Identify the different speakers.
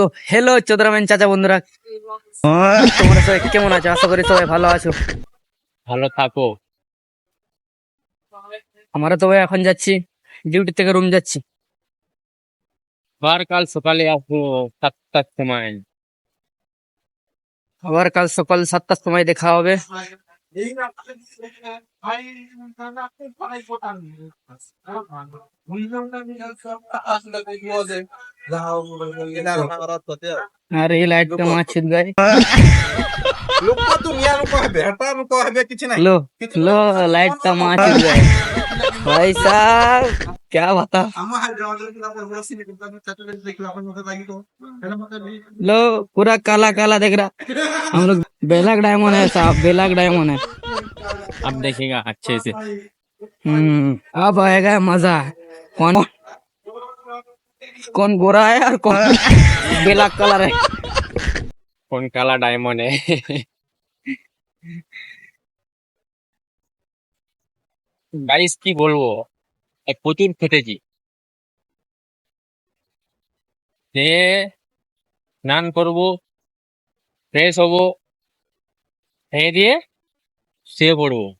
Speaker 1: তো হ্যালো চোদ্রামেন চাচা বন্ধুরা তোমরা সবাই কেমন আছো আশা করি সবাই ভালো আছো
Speaker 2: ভালো থাকো
Speaker 1: আমরা তো ভাই এখন যাচ্ছি ডিউটি থেকে রুম যাচ্ছি
Speaker 2: আবার কাল সকালে আসব সাতটার সময়
Speaker 1: আবার কাল সকাল সাতটার সময় দেখা হবে क्या बता. लो पूरा काला काला देख रहा. हम लोग बेलाक डायमंड है साहब बेलाक डायमंड है.
Speaker 2: अब देखेगा अच्छे से।
Speaker 1: हम्म अब आएगा मज़ा। कौन কোন গোড়ায় আর কোন ব্ল্যাক কালারে?
Speaker 2: কোন কালা ডায়মন্ড? গাইস কি বলব? এক প্রচুর ফেটেছি। যে স্নান করব ফ্রেশ হব হে দিয়ে শুয়ে পড়ব।